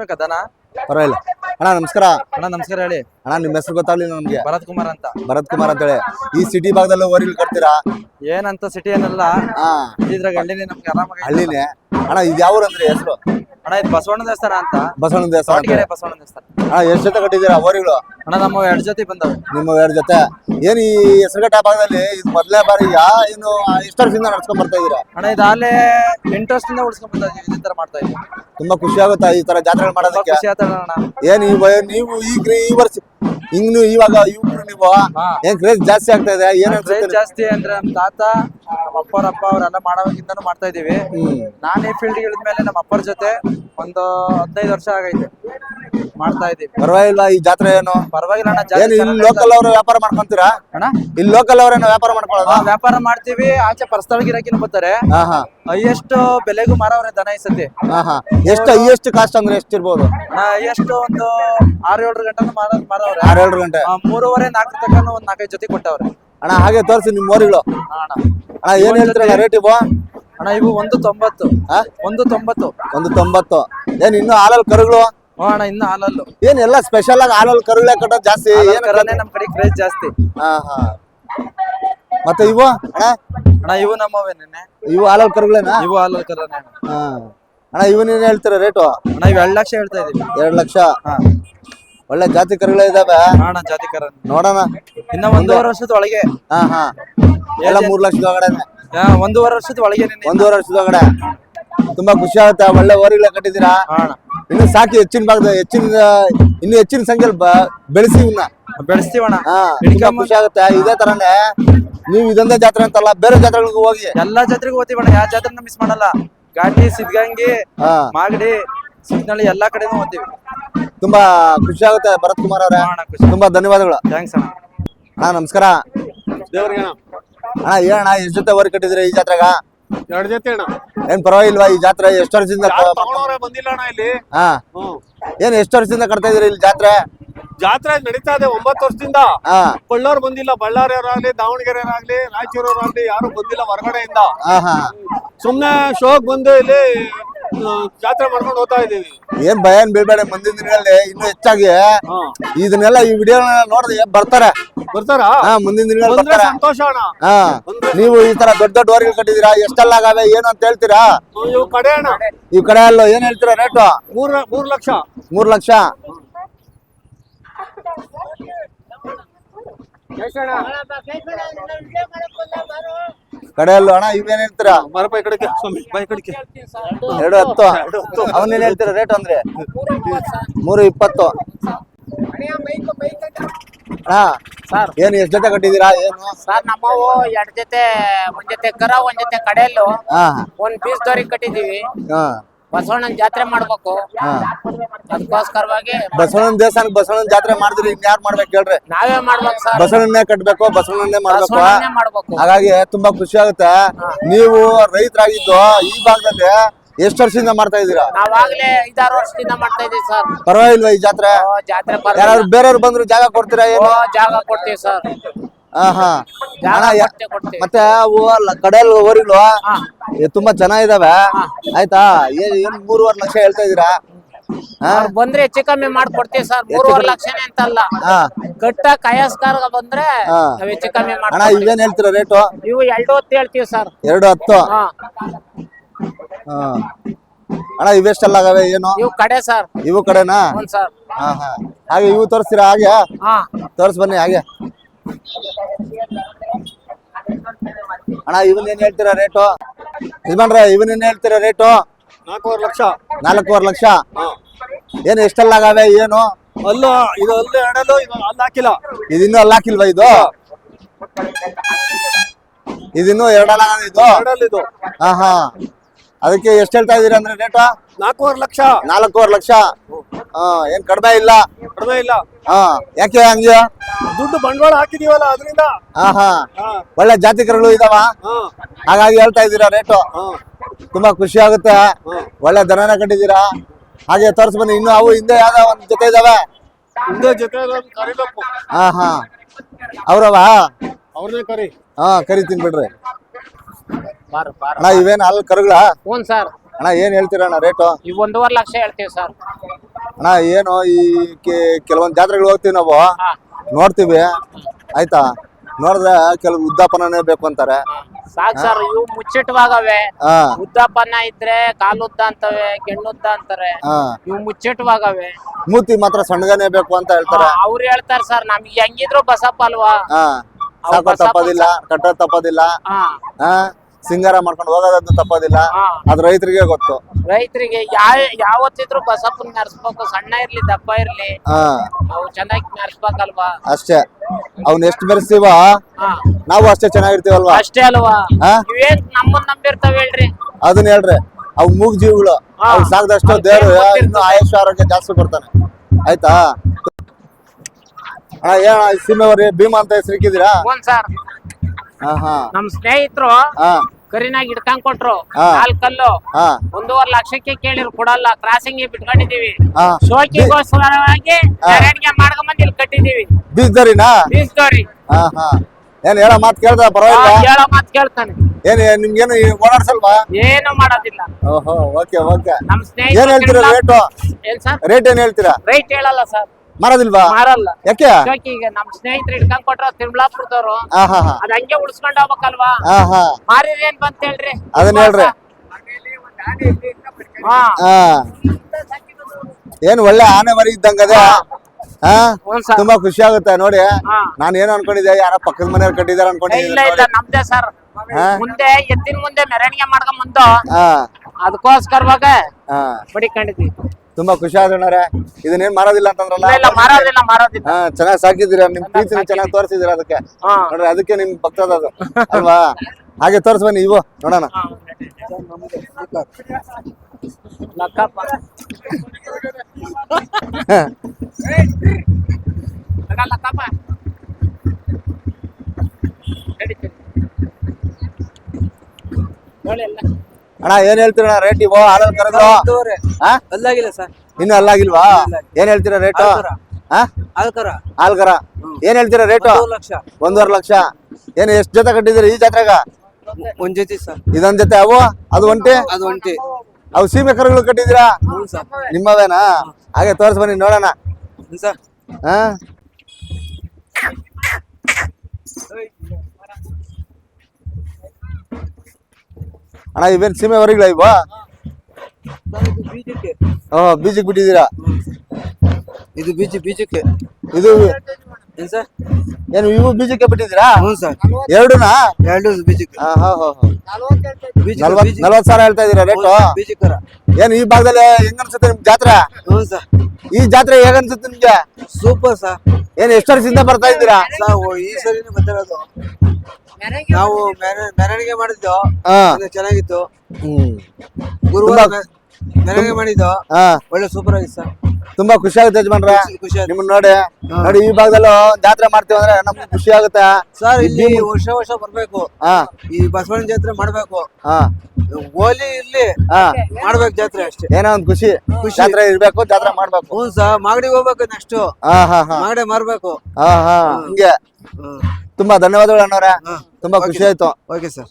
ತೋರ್ಸ್ಬೇಕಾ ದನ ಪರವಾಗಿಲ್ಲ. ಅಣ್ಣ ನಮಸ್ಕಾರ. ಅಣ್ಣ ನಮಸ್ಕಾರ ಹೇಳಿ. ಅಣ್ಣ ನಿಮ್ಮ ಹೆಸರು ಗೊತ್ತಾಗ್ಲಿಲ್ಲ ನಮ್ಗೆ. ಭರತ್ ಕುಮಾರ್ ಅಂತ. ಭರತ್ ಕುಮಾರ್ ಅಂತ ಹೇಳಿ ಈ ಸಿಟಿ ಭಾಗದಲ್ಲೂ ಓರಿಲ್ ಕೊಡ್ತೀರಾ ಏನಂತ ಸಿಟಿ ಏನಲ್ಲ ಹಾ. ಇದ್ರಾಗ ಹಳ್ಳಿನೇ ನಮ್ಗೆ ಆರಾಮಾಗಿ ಹಳ್ಳಿನೇ ಅಣ್ಣ ಇದು ಯಾವ ಅಂದ್ರೆ ಹೆಸರು? ಅಣ್ಣ ಇದು ಬಸವಣ್ಣ ದೇವಸ್ಥಾನ ಅಂತ. ಬಸವಣ್ಣ ದೇವಸ್ಥಾನ ಅಂತ. ಬಸವಣ್ಣ ದೇವಸ್ಥಾನ. ಅಣ್ಣ ಎಷ್ಟು ಜೊತೆ ಕಟ್ಟಿದ್ದೀರಾ ಓರಿಗಳು ಅಣ್ಣ ನಮ್ಮ ಎರಡ್ ಜೊತೆ ಬಂದವು ನಿಮ್ಮ ಜೊತೆ? ಏನ್ ಈ ಹೆಸರುಘಟ್ಟ ಭಾಗದಲ್ಲಿ ಇದು ಮೊದಲೇ ಬಾರಿ ಯಾ ಏನು ಎಷ್ಟು ವರ್ಷದಿಂದ ನಡ್ಸ್ಕೊಂಡ್ ಬರ್ತಾ ಇದೀರಾ? ಅಣ್ಣ ಇದಾಲೆ ಇಂಟ್ರೆಸ್ಟ್ ಇಂದ ಉಳಿಸ್ಕೊಂಡ್ ಬರ್ತಾ ಇದೇ ತರ ಮಾಡ್ತಾ ಇದ್ದೀವಿ ತುಂಬಾ ಖುಷಿ ಆಗುತ್ತಾ ಈ ತರ ಜಾತ್ರೆ ತುಂಬಾ ಮಾಡೋದಕ್ಕೆ? ಖುಷಿ ಆಯ್ತಣ್ಣ ಅಣ್ಣ ಏನ್ ಈ ವಯ- ನೀವು ಈಗ ಈ ವರ್ಷ ನೀವು ಇವಾಗ ಇವ್ರು ನೀವು ಹಾ. ಏನ್ ಕ್ರೇಜ್ ಜಾಸ್ತಿ ಆಗ್ತಾ ಇದೆ? ಏನ್ ಕ್ರೇಜ್ ಅನ್ಸುತ್ತೆ? ಜಾಸ್ತಿ ಅಂದ್ರೆ ನಮ್ಮ ತಾತ ನಮ್ಮ ಅಪ್ಪರಪ್ಪ ಅವರೆಲ್ಲ ಮಾಡೋವಾಗಿಂದನೂ ಮಾಡ್ತಾ ಇದೀವಿ. ಹ್ಮ್. ನಾನು ಈ ಫೀಲ್ಡ್ ಇಳಿದ್ಮೇಲೆ ನಮ್ಮ ಅಪ್ಪರ ಜೊತೆ ಒಂದು ಹದಿನೈದು ವರ್ಷ ಆಗೈತೆ. ಮಾಡ್ತಾ ಇದೀವಿ ಪರವಾಗಿಲ್ಲ ಈ ಜಾತ್ರೆ ಏನು? ಪರವಾಗಿಲ್ಲ ಅಣ್ಣ ಜಾತ್ರೆ ಇಲ್ಲಿ ಚೆನ್ನಾಗ್ ಲೋಕಲ್ ಅವರು ವ್ಯಾಪಾರ ಮಾಡ್ಕೊಂತೀರಾ? ಅಣ್ಣ? ಇಲ್ಲಿ ಲೋಕಲ್ ಅವರೇನು ವ್ಯಾಪಾರ ಮಾಡ್ಕೊಳ್ಳೋದು? ವ್ಯಾಪಾರ ಮಾಡ್ತೀವಿ ಆಚೆ ಪರ್ಸನಲ್ ಗಿರಾಕಿನ ಬರ್ತಾರೆ. ಹಾ ಹಾ. ಹೈಯೆಸ್ಟ್ ಬೆಲೆಗೂ ಮಾರವ್ರೆ ದನ ಈ ಸತಿ? ಹಾ ಹಾ. ಎಷ್ಟು ಎಷ್ಟು ಕಾಸ್ಟ್ ಅಂದ್ರೆ ಎಷ್ಟಿರ್ಬೋದು ಹೈಯೆಸ್ಟ್ ಒಂದು ಆರು ಏಳು ಗಂಟೆ ಮಾರ ಮಾರವ್ರೆ. ಆರು ಏಳು ಗಂಟೆ. ಆ, ಮೂರುವರೆ ನಾಲ್ಕು ತಕ್ಕ ಒಂದ್ ನಾಲ್ಕೈದು ಜೊತೆ ಕೊಟ್ಟವ್ರೆ. ಅಣ್ಣ ಹಾಗೆ ತೋರಿಸಿ ನಿಮ್ ಮೋರಿಗಳು ಹಾ, ಅಣ್ಣ. ಅಣ್ಣ ಏನ್ ಹೇಳ್ತೀರಣ್ಣ ರೇಟ್ ಇವು? ಅಣ್ಣ ಇವು ಒಂದು ತೊಂಬತ್ತು. ಹಾ? ಒಂದು ತೊಂಬತ್ತು. ಒಂದು ತೊಂಬತ್ತು. ಏನ್ ಇನ್ನು ಹಾಲಲ್ಲಿ ಕರುಗಳು? ಅಣ್ಣ ಇನ್ನ ಹಾಲಲ್ಲು. ಏನ್ ಎಲ್ಲ ಸ್ಪೆಷಲ್ ಆಗಿ ಹಾಲಲ್ಲಿ ಕರುಗಳೇ ಕಟ್ಟೋದು ಜಾಸ್ತಿ? ಏನ್ ಕರನೇ ನಮ್ ಕಡೆ ಕ್ರೇಜ್ ಜಾಸ್ತಿ. ಹಾ ಹಾ. ಮತ್ತೆ ಇವು? ಅಣ್ಣ? ಅಣ್ಣ ಇವು ನಮ್ಮವೇ ನಿನ್ನೆ. ಇವು ಹಾಲಲ್ಲಿ ಕರುಗಳೇನಾ? ಇವು ಹಾಲಲ್ ಕರನೆ ಹಾ. ಅಣ್ಣ ಇವನೇನ್ ಹೇಳ್ತೀರ ರೇಟು? ಅಣ್ಣ ಇವ್ ಎರಡ್ ಲಕ್ಷ ಹೇಳ್ತಾ ಇದೀವಿ. ಎರಡ್ ಲಕ್ಷ? ಹಾ. ಒಳ್ಳೆ ಜಾತಿ ಕರುಗಳೇ ಇದಾವೆ? ಅಣ್ಣ ಜಾತಿ ಕರ ನೋಡೋಣ. ಇನ್ನ ಒಂದೂವರೆ ವರ್ಷದ ಒಳಗೆ. ಹಾ ಹಾ. ಎಲ್ಲ ಮೂರ್ ಲಕ್ಷದ ಒಳಗಡೆ ಒಂದೂವರೆ ವರ್ಷದ ಒಳಗೆ ಒಂದೂವರೆ ವರ್ಷದ ಒಳಗಡೆ. ತುಂಬಾ ಖುಷಿ ಆಗುತ್ತೆ ಒಳ್ಳೆ ಓರಿಗಳ ಕಟ್ಟಿದ್ದೀರಾ? ಇನ್ನು ಸಾಕಿ ಹೆಚ್ಚಿನ ಭಾಗದ ಹೆಚ್ಚಿನ ಇನ್ನು ಹೆಚ್ಚಿನ ಸಂಖ್ಯೆ ಬೆಳೆಸಿ ಇವನ್ನ ಬೆಳೆಸ್ತೀವಣ್ಣ ಹಾ ತುಂಬಾ ಖುಷಿ ಆಗುತ್ತೆ. ಇದೇ ತರನೇ ನೀವು ಇದೊಂದೇ ಜಾತ್ರೆ ಅಂತಲ್ಲ ಬೇರೆ ಜಾತ್ರೆಗಳಿಗೂ ಹೋಗಿ. ಎಲ್ಲಾ ಜಾತ್ರೆಗೂ ಹೋಗ್ತೀವಣ್ಣ ಯಾವ ಜಾತ್ರೆನೂ ಮಿಸ್ ಮಾಡಲ್ಲ. ಘಾಟಿ ಸಿದ್ಗಂಗಿ ಹಾ. ಮಾಗಡಿ ಸಿಗ್ನಳ್ಳಿ ಎಲ್ಲಾ ಕಡೆನೂ ಹೋಗ್ತೀವಿ. ತುಂಬಾ ಖುಷಿ ಆಗುತ್ತೆ ಭರತ್ ಕುಮಾರ್ ಅವರೇ. ಹಾ ಅಣ್ಣ ಖುಷಿ. ತುಂಬಾ ಧನ್ಯವಾದಗಳು. ಥ್ಯಾಂಕ್ಸ್ ಅಣ್ಣ. ಹಾ ನಮಸ್ಕಾರ. ಅಣ್ಣ. ಏನಣ್ಣ ಎಷ್ಟ್ ಜೊತೆ ಹೊರ್ ಕಟ್ಟಿದ್ರಿ ಈ ಜಾತ್ರೆಗ? ಎರಡ್ ಜೊತೆ ಅಣ್ಣ. ಏನ್ ಪರವಾಗಿಲ್ವಾ ಈ ಜಾತ್ರೆ ಎಷ್ಟು ವರ್ಷದಿಂದ ಯಾರು ಬಂದಿಲ್ಲ ಅಣ್ಣ ಇಲ್ಲಿ. ಹಾ. ಹ್ಮ್. ಏನ್ ಎಷ್ಟು ವರ್ಷದಿಂದ ಕಟ್ತಾ ಇದೀರಿ ಇಲ್ಲಿ ಜಾತ್ರೆ? ಜಾತ್ರೆ ನಡೀತಾ ಇದೆ ಒಂಬತ್ತು ವರ್ಷದಿಂದ. ಹಾ. ಕೊಳ್ಳೋರ್ ಬಂದಿಲ್ಲ ಬಳ್ಳಾರಿಯವರಾಗ್ಲಿ ದಾವಣಗೆರೆಯವರಾಗ್ಲಿ ರಾಯಚೂರವರಾಗ್ಲಿ ಯಾರು ಬಂದಿಲ್ಲ ಹೊರಗಡೆಯಿಂದ. ಹಾ ಹಾ. ಸುಮ್ನೆ ಶೋಕ್ ಬಂದು ಇಲ್ಲಿ ಜಾತ್ರೆ ಮಾಡ್ಕೊಂಡು ಹೋಗ್ತಾ ಇದೀವಿ ಏನ್ ಭಯ ಏನ್ ಬೀಳ್ಬೇಡ ಮುಂದಿನ ದಿನಗಳಲ್ಲಿ ಇನ್ನೂ ಹೆಚ್ಚಾಗಿ ಹಾ. ಇದನ್ನೆಲ್ಲ ಈ ವಿಡಿಯೋ ನೋಡಿದ್ರೆ ಬರ್ತಾರೆ. ಬರ್ತಾರಾ? ಹಾ ಮುಂದಿನ ದಿನಗಳಲ್ಲಿ ಬಂದ್ರೆ ಬರ್ತಾರೆ. ಸಂತೋಷ ಅಣ್ಣ. ಹಾ ನೀವು ಈ ತರ ದೊಡ್ಡ ದೊಡ್ಡ ವರ್ಗ ಕಟ್ಟಿದೀರಾ ಎಷ್ಟೆಲ್ಲ ಆಗವೆ ಏನು ಅಂತ ಹೇಳ್ತೀರಾ? ಇವು ಕಡೆ ಅಣ್ಣ. ಈ ಕಡೆ ಅಲ್ಲೋ ಏನ್ ಹೇಳ್ತೀರಾ ರೇಟು? ಮೂರ್ ಮೂರ್ ಲಕ್ಷ. ಮೂರ್ ಲಕ್ಷ. ಕಡೆಯಲ್ಲೂ ಅಣ್ಣ ಇವೇನ್ ಹೇಳ್ತೀರಾ? ಮರಪ ಈ ಕಡೆಗೆ ಸ್ವಾಮಿ ಬಾ ಈ ಕಡೆಗೆ ಎರಡು ಹತ್ತು. ಅವನೇನ್ ಹೇಳ್ತೀರಾ ರೇಟ್ ಅಂದ್ರೆ? ಮೂರು ಇಪ್ಪತ್ತು. ಹಾ ಸರ್. ಏನ್ ಎಷ್ಟ್ ಜೊತೆ ಕಟ್ಟಿದೀರಾ ಏನು? ಸರ್ ನಮ್ಮವು ಎರಡ್ ಜೊತೆ ಒಂದ್ ಜೊತೆ ಕರ ಒಂದ್ ಜೊತೆ ಕಡೆಯಲ್ಲು ಹಾ. ಒಂದ್ ಪೀಸ್ ದೋರಿ ಕಟ್ಟಿದೀವಿ ಹಾ. ಬಸವಣ್ಣನ ಜಾತ್ರೆ ಮಾಡ್ಬೇಕು. ಹಾ. ಅದಕ್ಕೋಸ್ಕರವಾಗಿ ಬಸವಣ್ಣನ ದೇವಸ್ಥಾನಕ್ ಬಸವಣ್ಣನ ಜಾತ್ರೆ ಮಾಡಿದ್ರಿ ಇನ್ಯಾರ್ ಮಾಡ್ಬೇಕು ಹೇಳ್ರಿ? ನಾವೇ ಮಾಡ್ಬೇಕು ಸರ್. ಬಸವಣ್ಣನ್ನೇ ಕಟ್ಬೇಕು ಬಸವಣ್ಣನ್ನೇ ಮಾಡ್ಬೇಕು. ಬಸವಣ್ಣನೇ ಮಾಡ್ಬೇಕು. ಹಾಗಾಗಿ ತುಂಬಾ ಖುಷಿ ಆಗುತ್ತೆ. ನೀವು ರೈತರಾಗಿದ್ದು ಈ ಭಾಗದಲ್ಲಿ ಎಷ್ಟು ವರ್ಷದಿಂದ ಮಾಡ್ತಾ ಇದ್ದೀರಾ? ನಾವಾಗ್ಲೇ ಐದಾರು ವರ್ಷದಿಂದ ಮಾಡ್ತಾ ಇದೀವಿ ಸರ್. ಪರವಾಗಿಲ್ವಾ ಈ ಜಾತ್ರೆ? ಓ, ಜಾತ್ರೆ ಪರ್ವಾಗಿಲ್ಲ. ಯಾರಾದ್ರು ಬೇರೆಯವ್ರು ಬಂದ್ರು ಜಾಗ ಕೊಡ್ತೀರಾ ಏನು? ಜಾಗ ಕೊಡ್ತೀವಿ ಸರ್. ಜಾಗ ಅಣ್ಣ, ಯಾ- ಕೊಡ್ತೀವಿ ಕೊಡ್ತೀವಿ ಮತ್ತೆ ಅವು ಕಡೆಯಲ್ಲಿ ಓರಿಗಳು ಹಾ. ಏ, ತುಂಬಾ ಚೆನ್ನಾಗಿದಾವೆ. ಆಯ್ತಾ? ಏನ್ ಏನ್ ಮೂರುವರೆ ಲಕ್ಷ ಹೇಳ್ತಾ ಇದೀರಾ ಅವ್ರು ಬಂದ್ರೆ ಹೆಚ್ಚು ಕಮ್ಮಿ ಮಾಡ್ಕೊಡ್ತೀವಿ ಸರ್. ಮೂರುವರೆ ಲಕ್ಷನೇ ಅಂತಲ್ಲ. ಕಟ್ಟ ಕಾಯಸ್ಕಾರ ಬಂದ್ರೆ ಹಾ. ನಾವ್ ಹೆಚ್ಚು ಕಮ್ಮಿ ಅಣ್ಣ ಮಾಡ್ಕೊಡ್ತೀವಿ. ಇವೇನ್ ಹೇಳ್ತೀರಾ ರೇಟು? ಇವು ಎರಡು ಹೊತ್ತು ಹೇಳ್ತೀವಿ ಸರ್. ಎರಡು ಹತ್ತು? ಹಾ. ಹಾ. ಅಣ್ಣ ಇವೆಷ್ಟೆಲ್ಲ ಆಗವೆ ಏನು? ಇವು ಕಡೆ ಸರ್. ಇವು ಕಡೆನಾ? ಹ್ಞೂ ಸರ್. ಹಾ ಹಾ. ಹಾಗೆ ಇವು ತೋರಿಸ್ತೀರಾ ಹಾಗೆ? ಹಾ. ತೋರ್ಸ್ ಬನ್ನಿ ಹಾಗೆ. ಅಣ್ಣ ಇವನ್ ಏನ್ ಹೇಳ್ತೀರಾ ರೇಟು? ಯಜಮಾನ್ರೆ ಇವನ್ ಏನ್ ಹೇಳ್ತೀರಾ ರೇಟು? ನಾಲ್ಕೂವರೆ ಲಕ್ಷ. ನಾಲ್ಕೂವರೆ ಲಕ್ಷ? ಏನು ಏನ್ ಎಷ್ಟೆಲ್ಲ ಆಗವೆ ಏನು? ಅಲ್ಲ ಇದು ಅಲ್ಲೂ ಎರಡಲ್ಲೂ ಇದು ಅಲ್ಲಿ ಹಾಕಿಲ್ಲ. ಇದಿನ್ನೂ ಅಲ್ಲ ಹಾಕಿಲ್ವ ಇದು? ಇದಿನ್ನೂ ಎರಡಲ್ಲ ಇದು? ಎರಡಲ್ಲಿ ಇದು. ಹಾ ಹಾ ಅದಕ್ಕೆ ಎಷ್ಟು ಹೇಳ್ತಾ ಇದೀರ ಅಂದ್ರೆ ಡೇಟಾ ನಾಲ್ಕೂವರೆ ಲಕ್ಷ. ನಾಲ್ಕೂವರೆ ಲಕ್ಷ. ಹಾ ಏನ್ ಕಡಿಮೆ ಇಲ್ಲ. ಕಡಿಮೆ ಇಲ್ಲ. ಹಾ ಯಾಕೆ ಹಂಗೆ? ದುಡ್ಡು ಬಂಡವಾಳ ಹಾಕಿದೀವಲ್ಲ ಅದರಿಂದ? ಹಾ ಹಾ. ಒಳ್ಳೆ ಜಾತಿಕರುಗಳು ಇದಾವ. ಹಾ. ಹಾಗಾಗಿ ಹೇಳ್ತಾ ಇದ್ದೀರಾ ರೇಟು. ತುಂಬಾ ಖುಷಿ ಆಗುತ್ತೆ. ಒಳ್ಳೆ ದನ ಕಂಡಿದ್ದೀರಾ ಹಾಗೆ ತೋರ್ಸ್ ಬನ್ನಿ. ಇನ್ನು ಅವು ಹಿಂದೆ ಯಾವ್ದೋ ಒಂದ್ ಜೊತೆ ಇದಾವೆ? ಹಿಂದೆ ಜೊತೆ ಕರಿಬೇಕು ಹಾ ಹಾ. ಅವ್ರವ ಅವ್ರನ್ನೇ ಕರಿ. ಹಾ ಕರಿತೀನಿ ಬಿಡ್ರಿ. ಬಾರು ಬಾರು ಅಣ್ಣ ಇವೇನ್ ಅಲ್ಲಿ ಕರುಗಳ? ಹ್ಞೂ ಸರ್. ಅಣ್ಣ ಏನ್ ಹೇಳ್ತೀರಾ ಅಣ್ಣ ರೇಟು? ಇವ್ ಒಂದೂವರೆ ಲಕ್ಷ ಹೇಳ್ತೀವಿ ಸರ್. ಅಣ್ಣ ಏನು ಈ ಕೆಲವೊಂದು ಜಾತ್ರೆಗಳು ಹೋಗ್ತೀವಿ ನಾವು. ನೋಡ್ತೀವಿ. ಆಯ್ತಾ? ನೋಡಿದ್ರೆ ಕೆಲವು ಉದ್ದಾಪನೇ ಬೇಕು ಅಂತಾರೆ. ಸಾಕ್ ಸರ್ ಇವು ಉದ್ದಪ್ಪನ ಇದ್ರೆ ಕಾಲುದ್ದ ಅಂತವೆ ಕೆಣ್ಣುದ್ದ ಅಂತಾರೆ. ಇವು ಮುಚ್ಚಿಟ್ಟವಾಗವೆ ಮೂತಿ ಮಾತ್ರ ಸಣ್ಣಗನೆ ಬೇಕು ಅಂತ ಹೇಳ್ತಾರೆ. ಅವ್ರು ಹೇಳ್ತಾರೆ ಸರ್ ನಮ್ಗೆ ಹೆಂಗಿದ್ರು ಬಸಪ್ಪ ಅಲ್ವಾ? ಸಾಕೋ ತಪ್ಪದಿಲ್ಲ ಕಟ್ಟೋದ್ ತಪ್ಪೋದಿಲ್ಲ. ಸಿಂಗಾರ ಮಾಡ್ಕೊಂಡು ಹೋಗೋದಂತೂ ತಪ್ಪದಿಲ್ಲ. ಅದ್ ರೈತರಿಗೆ ಗೊತ್ತು. ರೈತರಿಗೆ ಯಾವ ಯಾವತ್ತಿದ್ರು ಬಸಪ್ಪನ್ ಮೆರ್ಸ್ಬೇಕು ಸಣ್ಣ ಇರ್ಲಿ ದಪ್ಪ ಇರ್ಲಿ ಹಾ. ಚೆನ್ನಾಗಿ ಮೆರ್ಸ್ಬೇಕಲ್ವಾ ಅಷ್ಟೇ. ಅವ್ನ ಎಷ್ಟು ಬೆರೆಸ್ತೀವ ಹಾ. ನಾವು ಅಷ್ಟೇ ಚೆನ್ನಾಗಿರ್ತೀವಲ್ವಾ? ಅಷ್ಟೇ ಅಲ್ವಾ? ಹಾ. ನಮ್ಮನ್ ನಂಬಿರ್ತಾವ ಹೇಳ್ರಿ. ಅದನ್ನ ಹೇಳ್ರಿ. ಅವ್ ಮೂಗ್ ಜೀವಿಗಳು. ಹಾ. ಅವ್ ಸಾಕ್ದಷ್ಟು ಅವ್ರ್ ದೇವ್ರು ದೇವ್ರ್ ಇನ್ನು. ಆಯುಷ್ ಆರೋಗ್ಯ ಜಾಸ್ತಿ ಕೊಡ್ತಾನೆ. ಆಯ್ತಾ? ಏನ ಸೀಮೆವರಿ ಭೀಮಾ ಅಂತ ಹೆಸರಿಕ್ಕಿದ್ದೀರಾ ಒಂದ್ ಸರ್. ಹಾ ಹಾ. ನಮ್ ಸ್ನೇಹಿತರು ಹಾ. ಕರಿನಾಗ್ ಹಿಡ್ಕೊಂಡ್ ಕೊಟ್ರು. ನಾಲ್ಕಲ್ಲು ಒಂದೂವರೆ ಲಕ್ಷಕ್ಕೆ ಕೇಳಿರು ಕೊಡಲ್ಲ. ಕ್ರಾಸಿಂಗ್ ಬಿಟ್ಕೊಂಡಿದೀವಿ. ಶೋಕಿಗೋಸ್ಕರವಾಗಿ ಮೆರವಣಿಗೆ ಮಾಡ್ಕೊಂಬಂದ್ ಇಲ್ಲಿ ಕಟ್ಟಿದೀವಿ. ಬೀಜದರಿನಾ ಬೀಸ್ದೋರಿ ಹಾ ಹಾ. ಏನ್ ಹೇಳೋ ಮಾತು ಕೇಳ್ದ ಪರವಾಗಿಲ್ಲ? ಹೇಳೋ ಮಾತ್ ಕೇಳ್ತಾನೆ. ಏನ್ ನಿಮ್ಗೇನು ಓಡಾಡ್ಸಲ್ವಾ? ಏನು ಮಾಡೋದಿಲ್ಲ. ಓಹೋ ಓಕೆ ಓಕೆ. ನಮ್ ಏನ್ ಹೇಳ್ತೀರಾ ರೇಟು? ರೇಟ್ ಏನ್ ಹೇಳ್ತೀರಾ? ರೇಟ್ ಹೇಳಲ್ಲ ಸರ್. ಮಾರೋದಿಲ್ವಾ? ಮಾರಲ್ಲ. ಯಾಕೆ? ಈಗ ನಮ್ ಸ್ನೇಹಿತರು ಹಿಡ್ಕೊಂಡ್ ಕೊಟ್ರ ತಿರುಮಲಾಪುರದವ್ರು? ಹಾ ಹಾ ಹಾ. ಅದ್ ಹಂಗೆ ಉಳ್ಸ್ಕೊಂಡ್ ಹೋಗ್ಬೇಕಲ್ವಾ? ಹಾ ಹಾ. ಮಾರಿದ್ರೆ ಏನ್ ಬಂತ ಹೇಳ್ರಿ. ಅದನ್ನ ಹೇಳ್ರಿ. ಹಾ. ಹಾ ಏನ್ ಒಳ್ಳೆ ಆನೆ ಮರಿ ಇದ್ದಂಗ ಹಾ. ಒಂದ್ ಸರ್. ತುಂಬಾ ಖುಷಿ ಆಗುತ್ತೆ ನೋಡಿ. ಹಾ. ನಾನು ಏನು ಅನ್ಕೊಂಡಿದ್ದೆ ಯಾರ ಪಕ್ಕದ ಮನೆಯವ್ರು ಕಟ್ಟಿದಾರ ಇಲ್ಲ ಅನ್ಕೊಂಡಿದ್ದೆ ಇಲ್ಲ ನಮ್ದೇ ಸರ್. ಹಾ? ಮುಂದೆ ಎತ್ತಿನ ಮುಂದೆ ಮೆರವಣಿಗೆ ಮಾಡ್ಕೊಂಡ್ ಬಂದು ಹಾ. ಅದಕ್ಕೋಸ್ಕರವಾಗ ಹಾ. ಬಡಿಕೊಂಡಿದ್ವಿ ತುಂಬಾ ಖುಷಿ ಆದ್ರಣ್ಣ ಇದನ್ನೇನ್ ಮಾರೋದಿಲ್ಲ ಅಂತಂದ್ರಲ್ಲ? ಇಲ್ಲ ಮಾರೋದಿಲ್ಲ ಮಾರೋದಿಲ್ಲ. ಹಾ ಚೆನ್ನಾಗಿ ಸಾಕಿದ್ದೀರಾ? ನಿಮ್ ಪ್ರೀತಿನ ಚೆನ್ನಾಗಿ ತೋರಿಸಿದಿರ ಅದಕ್ಕೆ? ಹಾ. ನೋಡ್ರಿ ಅದಕ್ಕೆ ನಿಮ್ ಭಕ್ತದ ಅದು. ಅಲ್ವಾ? ಹಾಗೆ ತೋರಿಸ್ ಬನ್ನಿ ಇವು ನೋಡೋಣ. ಹೇಳಿ. ನೋಡಿ ಎಲ್ಲ. ಅಣ್ಣ ಏನ್ ಹೇಳ್ತೀರಣ ರೇಟ್ ಇವು? ಹಾಲಲ್ಲಿ ಕರೆದ್ರು? ಅಲ್ಲಾಗಿಲ್ಲ ಸರ್. ಇನ್ನು ಅಲ್ಲಾಗಿಲ್ವಾ? ಏನ್ ಹೇಳ್ತೀರ ರೇಟ್ ಹಾಲ್ಕರ ಏನ್ ಹೇಳ್ತೀರಾ ರೇಟು ಲಕ್ಷ. ಒಂದೂವರೆ ಲಕ್ಷ. ಏನ್ ಎಷ್ಟ್ ಜೊತೆ ಕಟ್ಟಿದ್ದೀರಿ ಈ ಜಾತ್ರೆಗ? ಒಂದ್ ಜೊತೆ ಸರ್. ಇದೊಂದ್ ಜೊತೆ ಅವು? ಅದು ಒಂಟಿ? ಅದು ಒಂಟಿ. ಅವು ಸೀಮೆ ಕರುಗಳು ಕಟ್ಟಿದ್ದೀರಾ? ಹ್ಞೂ ನಿಮ್ಮವೇನಾ ಹಾಗೆ ತೋರ್ಸ್ ಬನ್ನಿ ನೋಡೋಣ. ಸರ್. ಹಾ ಅಣ್ಣ ಇವೇನ್ ಸೀಮೆ ಹೊರಗಿಲ್ಲ ಇವ? ಬೀಜಕ್ಕೆ ಓ ಬೀಜಕ್ ಬಿಟ್ಟಿದ್ದೀರಾ? ಇದು ಬೀಜ ಬೀಜಕ್ಕೆ. ಇದು ಏನ್ ಸರ್? ಏನು ಇವು ಬೀಜಕ್ಕೆ ಬಿಟ್ಟಿದ್ದೀರಾ? ಹ್ಞೂ ಸರ್. ಎರಡುನಾ? ಎರಡು ಬೀಜಕ್ಕೆ. ಹಾ ಹಾ ಹಾ ಬೀಜ ನಲ್ವತ್ ನಲ್ವತ್ ಸಾವಿರ ಹೇಳ್ತಾ ಇದೀರಾ ರೇಟು? ಬೀಜಕ್ಕರ ಏನ್ ಈ ಭಾಗದಲ್ಲಿ ಹೆಂಗ್ ಅನ್ಸುತ್ತೆ ನಿಮ್ ಜಾತ್ರೆ? ಹ್ಞೂ ಸರ್. ಈ ಜಾತ್ರೆ ಹೇಗ್ ಅನ್ಸುತ್ತೆ ನಿಮ್ಗೆ? Super sir. ಏನ್ ಎಷ್ಟು ವರ್ಷದಿಂದ ಬರ್ತಾ ಇದ್ದೀರಾ? ಸರ್ ಈ ಸರಿನೇ ಬಂದಿರೋದು. ನಾವು ಮೆರ- ಮೆರವಣಿಗೆ ಮಾಡಿದ್ದು. ಹಾ ಅದು ಚೆನ್ನಾಗಿತ್ತು. ಹ್ಮ್. ಗುರುವಾರ ತುಂಬಾ- ಮೆ- ಮೆರವಣಿಗೆ ಮಾಡಿದ್ದು. ಹಾ ಒಳ್ಳೆ ಸೂಪರ್ ಆಗಿತ್ತು ಸರ್. ತುಂಬಾ ಖುಷಿ ಆಗುತ್ತೆ ಯಜಮಾನ್ರ. ಖುಷಿ ನಿಮ್ಮನ್ನ ನೋಡಿ. ನೋಡಿ ಈ ಭಾಗದಲ್ಲೂ ಜಾತ್ರೆ ಮಾಡ್ತೀವಿ ಅಂದ್ರೆ ನಮ್ಗೆ ಖುಷಿ ಆಗುತ್ತೆ. ಸರ್ ಇಲ್ಲಿ ವರ್ಷ ವರ್ಷ ಬರ್ಬೇಕು. ಹಾ ಈ ಬಸವಣ್ಣ ಜಾತ್ರೆ ಮಾಡ್ಬೇಕು. ಹಾ ಹೋಲಿ ಇರ್ಲಿ ಹಾ ಮಾಡ್ಬೇಕು ಜಾತ್ರೆ ಅಷ್ಟೇ. ಏನೋ ಒಂದ್ ಖುಷಿ. ಜಾತ್ರೆ ಇರ್ಬೇಕು ಜಾತ್ರೆ ಮಾಡ್ಬೇಕು. ಹ್ಞೂ ಸರ್ ಮಾಗಡಿಗೆ ಹೋಗ್ಬೇಕು ನೆಕ್ಸ್ಟ್ ಹಾ ಹಾ. ಹಾ ಮಾಗಡಿ ಮಾರ್ಬೇಕು. ಹಾ ಹಾ ಹಿಂಗೆ ತುಂಬಾ ಧನ್ಯವಾದಗಳು ಅಣ್ಣವ್ರೆ. ತುಂಬಾ ಖುಷಿ ಆಯ್ತು. Okay sir